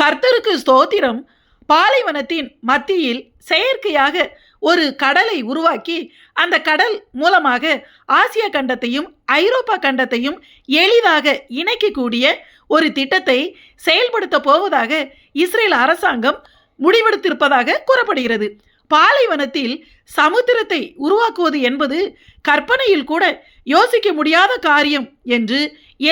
கர்த்தருக்கு ஸ்தோத்திரம். பாலைவனத்தின் மத்தியில் செயற்கையாக ஒரு கடலை உருவாக்கி அந்த கடல் மூலமாக ஆசிய கண்டத்தையும் ஐரோப்பா கண்டத்தையும் எளிதாக இணைக்கக்கூடிய ஒரு திட்டத்தை செயல்படுத்த போவதாக இஸ்ரேல் அரசாங்கம் முடிவெடுத்திருப்பதாக கூறப்படுகிறது. பாலைவனத்தில் சமுத்திரத்தை உருவாக்குவது என்பது கற்பனையில் கூட யோசிக்க முடியாத காரியம் என்று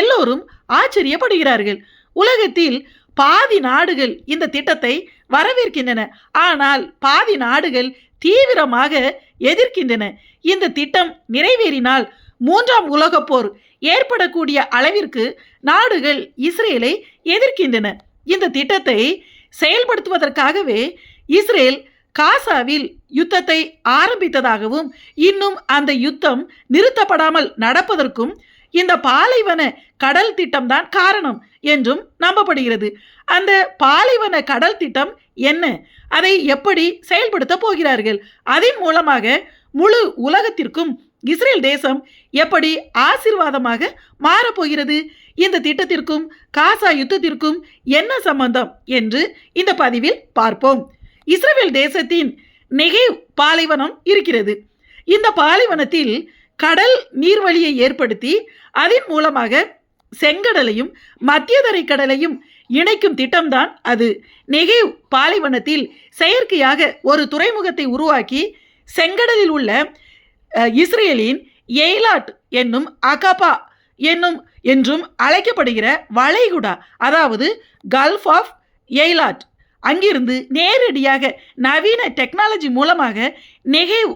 எல்லோரும் ஆச்சரியப்படுகிறார்கள். உலகத்தில் பாதி நாடுகள் இந்த திட்டத்தை வரவேற்கின்றன. ஆனால் பாதி நாடுகள் தீவிரமாக எதிர்க்கின்றன. இந்த திட்டம் நிறைவேறினால் மூன்றாம் உலகப் போர் ஏற்படக்கூடிய அளவிற்கு நாடுகள் இஸ்ரேலை எதிர்க்கின்றன. இந்த திட்டத்தை செயல்படுத்துவதற்காகவே இஸ்ரேல் காசாவில் யுத்தத்தை ஆரம்பித்ததாகவும் இன்னும் அந்த யுத்தம் நிறுத்தப்படாமல் நடப்பதற்கும் இந்த பாலைவன கடல் திட்டம்தான் காரணம். என்றும் நம்பப்படுகிறது. அந்த பாலைவன கடல் திட்டம் என்ன? அதை எப்படி செயல்படுத்த போகிறார்கள்? அதன் மூலமாக முழு உலகத்திற்கும் இஸ்ரேல் தேசம் எப்படி ஆசீர்வாதமாக மாறப்போகிறது இந்த திட்டத்திற்கும் காசா யுத்தத்திற்கும் என்ன சம்பந்தம் என்று இந்த பதிவில் பார்ப்போம். இஸ்ரேல் தேசத்தின் நெகேவ் பாலைவனம் இருக்கிறது. இந்த பாலைவனத்தில் கடல் நீர்வழியை ஏற்படுத்தி அதன் மூலமாக செங்கடலையும் மத்தியதரை கடலையும் இணைக்கும் திட்டம்தான் அது. நெகேவ் பாலைவனத்தில் செயற்கையாக ஒரு துறைமுகத்தை உருவாக்கி செங்கடலில் உள்ள இஸ்ரேலின் எய்லாட் என்னும் அகபா என்னும் என்றும் அழைக்கப்படுகிற வளைகுடா அதாவது கல்ஃப் ஆஃப் எய்லாட் அங்கிருந்து நேரடியாக நவீன டெக்னாலஜி மூலமாக நெகேவ்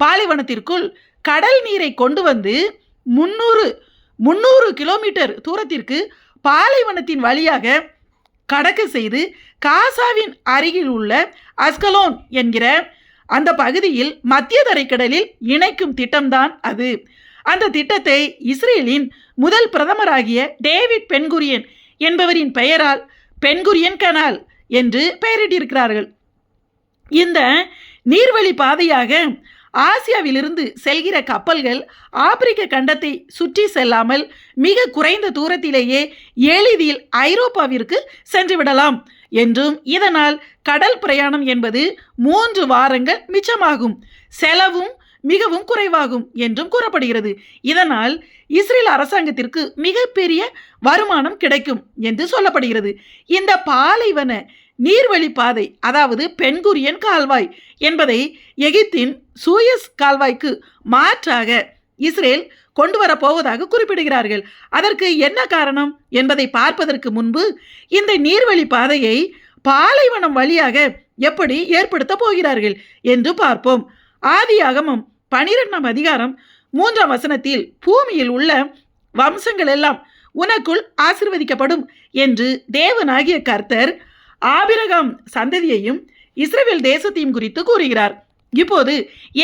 பாலைவனத்திற்குள் கடல் நீரை கொண்டு வந்து முந்நூறு முந்நூறு கிலோமீட்டர் தூரத்திற்கு பாலைவனத்தின் வழியாக கடக்க செய்து காசாவின் அருகில் உள்ள அஸ்கலோன் என்கிற அந்த பகுதியில் மத்திய தரைக்கடலில் இணைக்கும் திட்டம்தான் அது. அந்த திட்டத்தை இஸ்ரேலின் முதல் பிரதமராகிய டேவிட் பென்குரியன் என்பவரின் பெயரால் பென்குரியன் கனால் என்று பெயரிட்டிருக்கிறார்கள். இந்த நீர்வழி பாதையாக ஆசியாவிலிருந்து செல்கிற கப்பல்கள் ஆப்பிரிக்க கண்டத்தை சுற்றி செல்லாமல் மிக குறைந்த தூரத்திலேயே எளிதில் ஐரோப்பாவிற்கு சென்றுவிடலாம் என்றும் இதனால் கடல் பிரயாணம் என்பது மூன்று வாரங்கள் மிச்சமாகும். செலவும் மிகவும் குறைவாகும் என்றும் கூறப்படுகிறது. இதனால் இஸ்ரேல் அரசாங்கத்திற்கு மிகப்பெரிய வருமானம் கிடைக்கும் என்று சொல்லப்படுகிறது. இந்த பாலைவன நீர்வழி பாதை அதாவது பெண்குரியன் கால்வாய் என்பதை எகிப்தின் சூயஸ் கால்வாய்க்கு மாற்றாக இஸ்ரேல் கொண்டு வரப்போவதாக குறிப்பிடுகிறார்கள். அதற்கு என்ன காரணம் என்பதை பார்ப்பதற்கு முன்பு இந்த நீர்வழி பாதையை பாலைவனம் வழியாக எப்படி ஏற்படுத்த போகிறார்கள் என்று பார்ப்போம். ஆதியாகமம் பனிரெண்டாம் அதிகாரம் மூன்றாம் வசனத்தில் பூமியில் உள்ள வம்சங்கள் எல்லாம் உனக்குள் ஆசிர்வதிக்கப்படும் என்று தேவனாகிய கர்த்தர் ஆபிரகாம் சந்ததியையும் இஸ்ரேல் தேசத்தையும் குறித்து கூறுகிறார். இப்போது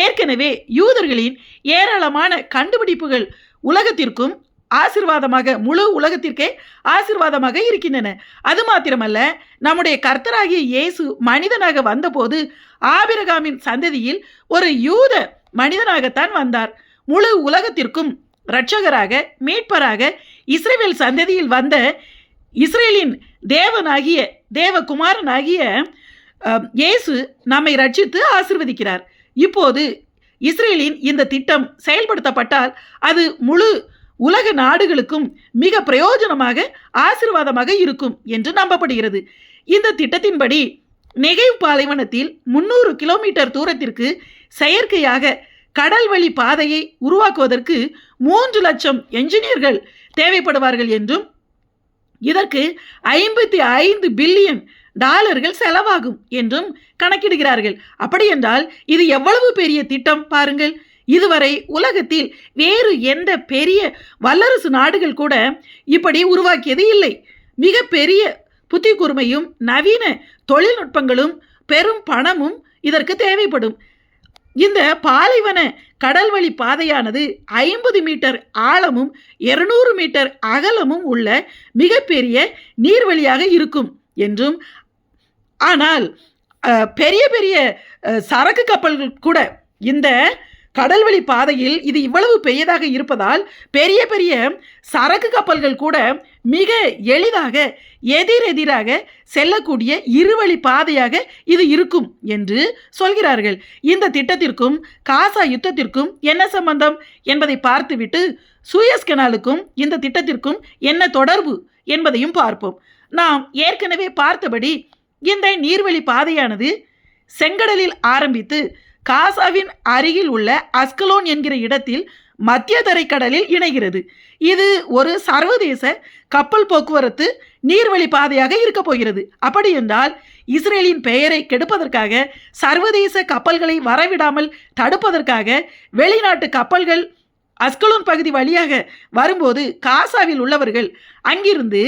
ஏற்கனவே யூதர்களின் ஏராளமான கண்டுபிடிப்புகள் உலகத்திற்கும் ஆசிர்வாதமாக முழு உலகத்திற்கே ஆசிர்வாதமாக இருக்கின்றன. அது மாத்திரமல்ல நம்முடைய கர்த்தராகிய இயேசு மனிதனாக வந்தபோது ஆபிரகாமின் சந்ததியில் ஒரு யூத மனிதனாகத்தான் வந்தார். முழு உலகத்திற்கும் இரட்சகராக மீட்பராக இஸ்ரேல் சந்ததியில் வந்த இஸ்ரேலின் தேவனாகிய தேவகுமாரனாகிய இயேசு நம்மை ரட்சித்து ஆசிர்வதிக்கிறார். இப்போது இஸ்ரேலின் இந்த திட்டம் செயல்படுத்தப்பட்டால் அது முழு உலக நாடுகளுக்கும் மிக பிரயோஜனமாக ஆசீர்வாதமாக இருக்கும் என்று நம்பப்படுகிறது. இந்த திட்டத்தின்படி நெகைவ் பாலைவனத்தில் முன்னூறு கிலோமீட்டர் தூரத்திற்கு செயற்கையாக கடல் வழி பாதையை உருவாக்குவதற்கு மூன்று லட்சம் என்ஜினியர்கள் தேவைப்படுவார்கள் என்றும் இதற்கு ஐம்பத்தி ஐந்து பில்லியன் டாலர்கள் செலவாகும் என்றும் கணக்கிடுகிறார்கள். அப்படியென்றால் இது எவ்வளவு பெரிய திட்டம் பாருங்கள். இதுவரை உலகத்தில் வேறு எந்த பெரிய வல்லரசு நாடுகள் கூட இப்படி உருவாக்கியது இல்லை. மிக பெரிய புத்தி கூர்மையும் நவீன தொழில்நுட்பங்களும் பெரும் பணமும் இதற்கு தேவைப்படும். இந்த பாலைவன கடல்வழி பாதையானது ஐம்பது மீட்டர் ஆழமும் இருநூறு மீட்டர் அகலமும் உள்ள மிகப்பெரிய நீர்வழியாக இருக்கும் என்றும். ஆனால் பெரிய பெரிய சரக்கு கப்பல்கள் கூட இந்த கடல்வழி பாதையில் இது இவ்வளவு பெரியதாக இருப்பதால் பெரிய பெரிய சரக்கு கப்பல்கள் கூட மிக எளிதாக எதிரெதிராக செல்லக்கூடிய இருவழி பாதையாக இது இருக்கும் என்று சொல்கிறார்கள். இந்த திட்டத்திற்கும் காசா யுத்தத்திற்கும் என்ன சம்பந்தம் என்பதை பார்த்துவிட்டு சூயஸ் கெனாலுக்கும் இந்த திட்டத்திற்கும் என்ன தொடர்பு என்பதையும் பார்ப்போம். நாம் ஏற்கனவே பார்த்தபடி இந்த நீர்வழி பாதையானது செங்கடலில் ஆரம்பித்து காசாவின் அருகில் உள்ள அஸ்கலோன் என்கிற இடத்தில் மத்திய தரைக்கடலில் இணைகிறது. இது ஒரு சர்வதேச கப்பல் போக்குவரத்து நீர்வழி பாதையாக இருக்க போகிறது. அப்படி என்றால் இஸ்ரேலின் பெயரை கெடுப்பதற்காக சர்வதேச கப்பல்களை வரவிடாமல் தடுப்பதற்காக வெளிநாட்டு கப்பல்கள் அஸ்கலோன் பகுதி வழியாக வரும்போது காசாவில் உள்ளவர்கள் அங்கிருந்து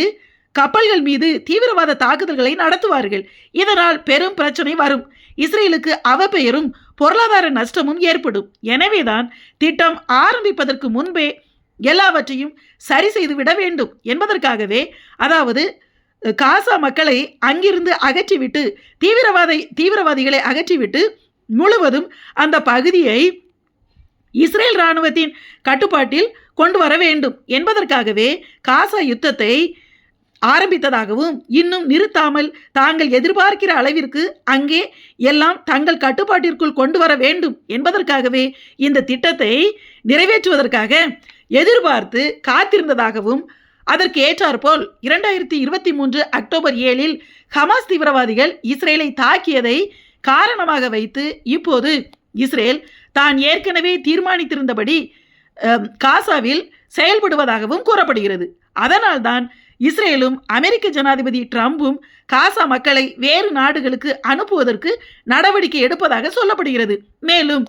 கப்பல்கள் மீது தீவிரவாத தாக்குதல்களை நடத்துவார்கள். இதனால் பெரும் பிரச்சனை வரும். இஸ்ரேலுக்கு அவப்பெயரும் பொருளாதார நஷ்டமும் ஏற்படும். எனவேதான் திட்டம் ஆரம்பிப்பதற்கு முன்பே எல்லாவற்றையும் சரி செய்து விட வேண்டும் என்பதற்காகவே அதாவது காசா மக்களை அங்கிருந்து அகற்றிவிட்டு தீவிரவாதை தீவிரவாதிகளை அகற்றிவிட்டு முழுவதும் அந்த பகுதியை இஸ்ரேல் இராணுவத்தின் கட்டுப்பாட்டில் கொண்டு வர வேண்டும் என்பதற்காகவே காசா யுத்தத்தை ஆரம்பித்ததாகவும் இன்னும் நிறுத்தாமல் தாங்கள் எதிர்பார்க்கிற அளவிற்கு அங்கே எல்லாம் தங்கள் கட்டுப்பாட்டிற்குள் கொண்டு வர வேண்டும் என்பதற்காகவே இந்த திட்டத்தை நிறைவேற்றுவதற்காக எதிர்பார்த்து காத்திருந்ததாகவும் அதற்கு ஏற்றாற்போல் இரண்டாயிரத்தி இருபத்தி மூன்று அக்டோபர் ஏழில் ஹமாஸ் தீவிரவாதிகள் இஸ்ரேலை தாக்கியதை காரணமாக வைத்து இப்போது இஸ்ரேல் தான் ஏற்கனவே தீர்மானித்திருந்தபடி காசாவில் செயல்படுவதாகவும் கூறப்படுகிறது. அதனால்தான் இஸ்ரேலும் அமெரிக்க ஜனாதிபதி ட்ரம்பும் காசா மக்களை வேறு நாடுகளுக்கு அனுப்புவதற்கு நடவடிக்கை எடுப்பதாக சொல்லப்படுகிறது. மேலும்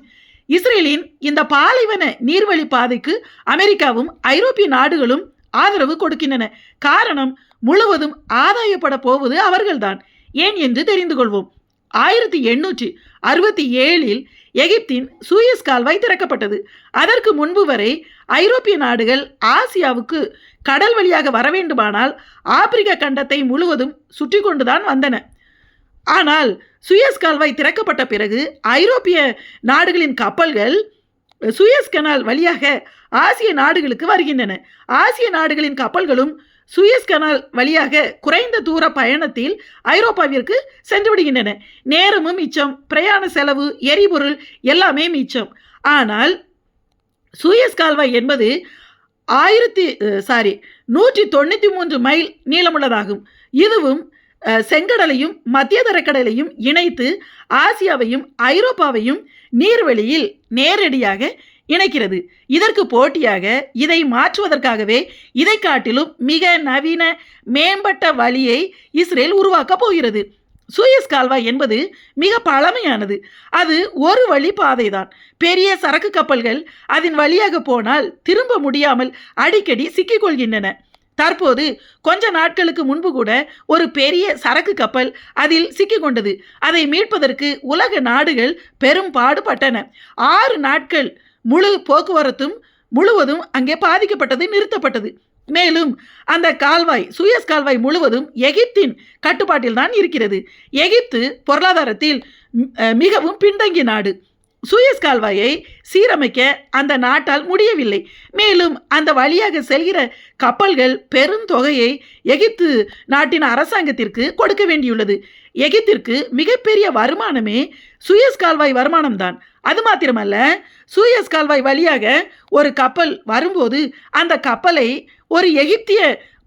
இஸ்ரேலின் இந்த பாலைவன நீர்வழி பாதைக்கு அமெரிக்காவும் ஐரோப்பிய நாடுகளும் ஆதரவு கொடுக்கின்றன. காரணம் முழுவதும் ஆதாயப்பட போவது அவர்கள்தான். ஏன் என்று தெரிந்து கொள்வோம். ஆயிரத்தி எண்ணூற்றி அறுபத்தி ஏழில் எகிப்தின் சூயஸ் கால்வாய் திறக்கப்பட்டது அதற்கு முன்பு வரை ஐரோப்பிய நாடுகள் ஆசியாவுக்கு கடல் வழியாக வர வேண்டுமானால் ஆப்பிரிக்க கண்டத்தை முழுவதும் சுற்றி கொண்டுதான் வந்தன. ஆனால் சுயஸ் கால்வாய் திறக்கப்பட்ட பிறகு ஐரோப்பிய நாடுகளின் கப்பல்கள் சுயஸ் கனால் வழியாக ஆசிய நாடுகளுக்கு வருகின்றன. ஆசிய நாடுகளின் கப்பல்களும் சுயஸ் கனால் வழியாக குறைந்த தூர பயணத்தில் ஐரோப்பாவிற்கு சென்று விடுகின்றன. நேரமும் மிச்சம் பிரயாண செலவு எரிபொருள் எல்லாமே மிச்சம். ஆனால் சூயஸ் கால்வாய் என்பது ஆயிரத்தி சாரி நூற்றி தொண்ணூற்றி மூன்று மைல் நீளமுள்ளதாகும். இதுவும் செங்கடலையும் மத்திய தரைக்கடலையும் இணைத்து ஆசியாவையும் ஐரோப்பாவையும் நீர்வழியில் நேரடியாக இணைக்கிறது. இதற்கு போட்டியாக இதை மாற்றுவதற்காகவே இதை காட்டிலும் மிக நவீன மேம்பட்ட வழியை இஸ்ரேல் உருவாக்கப் போகிறது. சூயஸ் கால்வாய் என்பது மிக பழமையானது. அது ஒரு வழி பாதை தான் பெரிய சரக்கு கப்பல்கள் அதன் வழியாக போனால் திரும்ப முடியாமல் அடிக்கடி சிக்கிக்கொள்கின்றன தற்போது கொஞ்ச நாட்களுக்கு முன்பு கூட ஒரு பெரிய சரக்கு கப்பல் அதில் சிக்கிக்கொண்டது அதை மீட்பதற்கு உலக நாடுகள் பெரும் பாடுபட்டன. ஆறு நாட்கள் முழு போக்குவரத்தும் முழுவதும் அங்கே பாதிக்கப்பட்டது நிறுத்தப்பட்டது. மேலும் அந்த கால்வாய் சூயஸ் கால்வாய் முழுவதும் எகிப்தின் கட்டுப்பாட்டில் தான் இருக்கிறது. எகிப்து பொருளாதாரத்தில் மிகவும் பின்தங்கிய நாடு. சூயஸ் கால்வாயை சீரமைக்க அந்த நாட்டால் முடியவில்லை. மேலும் அந்த வழியாக செல்கிற கப்பல்கள் பெருந்தொகையை எகிப்து நாட்டின் அரசாங்கத்திற்கு கொடுக்க வேண்டியுள்ளது. எகிப்திற்கு மிகப்பெரிய வருமானமே சூயஸ் கால்வாய் வருமானம்தான். அது மாத்திரமல்ல சூயஸ் கால்வாய் வழியாக ஒரு கப்பல் வரும்போது அந்த கப்பலை ஒரு எகிப்திய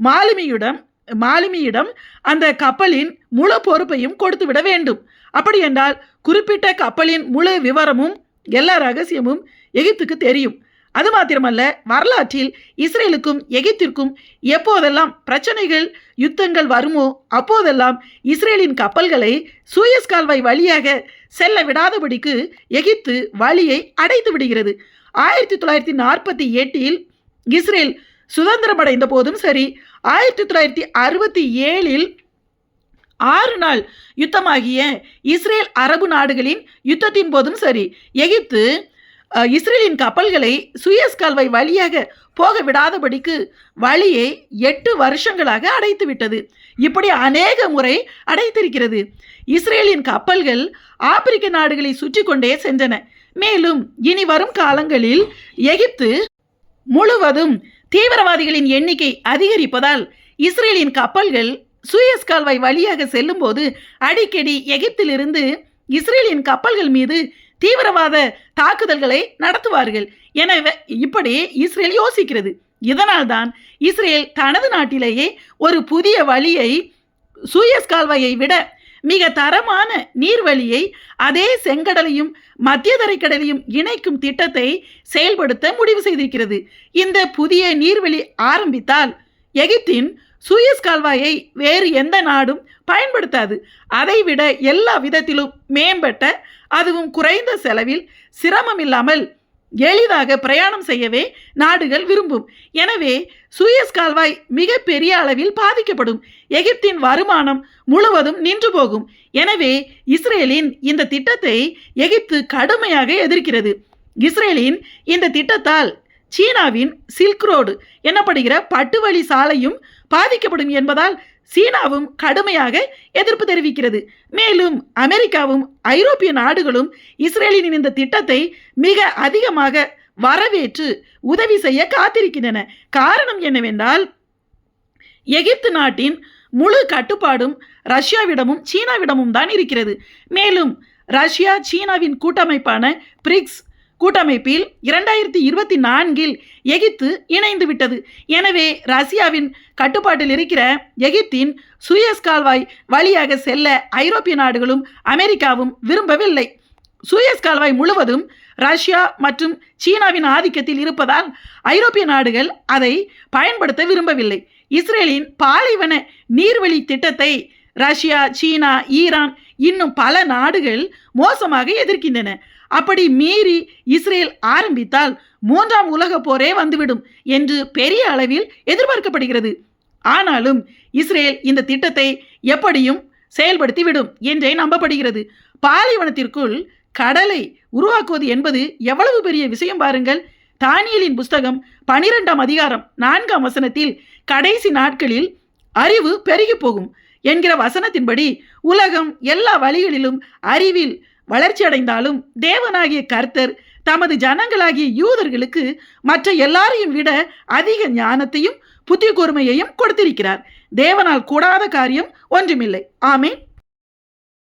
மாலுமியிடம் மாலுமியிடம் அந்த கப்பலின் முழு பொறுப்பையும் கொடுத்து விட வேண்டும். அப்படி என்றால் குறிப்பிட்ட கப்பலின் முழு விவரமும் எல்லா ரகசியமும் எகிப்துக்கு தெரியும். அது மாத்திரமல்ல வரலாற்றில் இஸ்ரேலுக்கும் எகிப்திற்கும் எப்போதெல்லாம் பிரச்சனைகள் யுத்தங்கள் வருமோ அப்போதெல்லாம் இஸ்ரேலின் கப்பல்களை சூயஸ் கால்வாய் வழியாக செல்ல விடாதபடிக்கு எகிப்து வழியை அடைத்து விடுகிறது ஆயிரத்தி தொள்ளாயிரத்தி நாற்பத்தி எட்டில் இஸ்ரேல் சுதந்திரம் அடைந்த போதும் சரி. ஆயிரத்தி தொள்ளாயிரத்தி அறுபத்தி ஏழில் ஆறு நாள் யுத்தமாகிய இஸ்ரேல் அரபு நாடுகளின் யுத்தத்தின் போதும் சரி. எகிப்து இஸ்ரேலின் கப்பல்களை சுயஸ் கால்வாய் வழியாக போக விடாதபடிக்கு வழியை எட்டு வருஷங்களாக அடைத்து விட்டது. இப்படி அநேக முறை அடைத்திருக்கிறது. இஸ்ரேலின் கப்பல்கள் ஆப்பிரிக்க நாடுகளை சுற்றி கொண்டே சென்றன. மேலும் இனி வரும் காலங்களில் எகிப்து முழுவதும் தீவிரவாதிகளின் எண்ணிக்கை அதிகரிப்பதால் இஸ்ரேலின் கப்பல்கள் சூயஸ் கால்வாய் வழியாக செல்லும்போது அடிக்கடி எகிப்திலிருந்து இஸ்ரேலின் கப்பல்கள் மீது தீவிரவாத தாக்குதல்களை நடத்துவார்கள். எனவே இப்படி இஸ்ரேல் யோசிக்கிறது. இதனால்தான் இஸ்ரேல் தனது நாட்டிலேயே ஒரு புதிய வழியை சூயஸ் கால்வாயை விட மிக தரமான நீர்வழியை அதே செங்கடலையும் மத்திய தரைக்கடலையும் இணைக்கும் திட்டத்தை செயல்படுத்த முடிவு செய்திருக்கிறது. இந்த புதிய நீர்வழி ஆரம்பித்தால் எகிப்தின் சூயஸ் கால்வாயை வேறு எந்த நாடும் பயன்படுத்தாது. அதைவிட எல்லா விதத்திலும் மேம்பட்ட அதுவும் குறைந்த செலவில் சிரமம் இல்லாமல் எளிதாக பிரயாணம் செய்யவே நாடுகள் விரும்பும். எனவே சூயஸ் கால்வாய் மிகப்பெரிய அளவில் பாதிக்கப்படும். எகிப்தின் வருமானம் முழுவதும் நின்று போகும். எனவே இஸ்ரேலின் இந்த திட்டத்தை எகிப்து கடுமையாக எதிர்க்கிறது. இஸ்ரேலின் இந்த திட்டத்தால் சீனாவின் சில்க் ரோடு எனப்படுகிற பட்டுவழி சாலையும் பாதிக்கப்படும் என்பதால் சீனாவும் கடுமையாக எதிர்ப்பு தெரிவிக்கிறது. மேலும் அமெரிக்காவும் ஐரோப்பிய நாடுகளும் இஸ்ரேலின் இந்த திட்டத்தை மிக அதிகமாக வரவேற்று உதவி செய்ய காத்திருக்கின்றன. காரணம் என்னவென்றால் எகிப்து நாட்டின் முழு கட்டுப்பாடும் ரஷ்யாவிடமும் சீனாவிடமும் தான் இருக்கிறது. மேலும் ரஷ்யா சீனாவின் கூட்டமைப்பான பிரிக்ஸ் கூட்டமைப்பில் இரண்டாயிரத்தி இருபத்தி நான்கில் எகிப்து இணைந்துவிட்டது எனவே ரஷ்யாவின் கட்டுப்பாட்டில் இருக்கிற எகிப்தின் சுயஸ் கால்வாய் வழியாக செல்ல ஐரோப்பிய நாடுகளும் அமெரிக்காவும் விரும்பவில்லை. சுயஸ் கால்வாய் முழுவதும் ரஷ்யா மற்றும் சீனாவின் ஆதிக்கத்தில் இருப்பதால் ஐரோப்பிய நாடுகள் அதை பயன்படுத்த விரும்பவில்லை. இஸ்ரேலின் பாலைவன நீர்வழி திட்டத்தை ரஷ்யா சீனா ஈரான் இன்னும் பல நாடுகள் மோசமாக எதிர்க்கின்றன. அப்படி மீறி இஸ்ரேல் ஆரம்பித்தால் மூன்றாம் உலக போரே வந்துவிடும் என்று பெரிய அளவில் எதிர்பார்க்கப்படுகிறது. ஆனாலும் இஸ்ரேல் இந்த திட்டத்தை எப்படியும் செயல்படுத்திவிடும் என்றே நம்பப்படுகிறது. பாலைவனத்திற்குள் கடலை உருவாக்குவது என்பது எவ்வளவு பெரிய விஷயம் பாருங்கள். தானியலின் புஸ்தகம் பனிரெண்டாம் அதிகாரம் நான்காம் வசனத்தில் கடைசி நாட்களில் அறிவு பெருகி போகும் என்கிற வசனத்தின்படி உலகம் எல்லா வழிகளிலும் அறிவில் வளர்ச்சி அடைந்தாலும் தேவனாகிய கர்த்தர் தமது ஜனங்களாகிய யூதர்களுக்கு மற்ற எல்லாரையும் விட அதிக ஞானத்தையும் புத்தி கூர்மையையும் கொடுத்திருக்கிறார். தேவனால் கூடாத காரியம் ஒன்றுமில்லை. ஆமேன்.